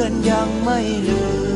อนยังไม่ลืม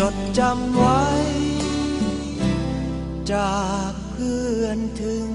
จดจำไว้ จากเพื่อนถึง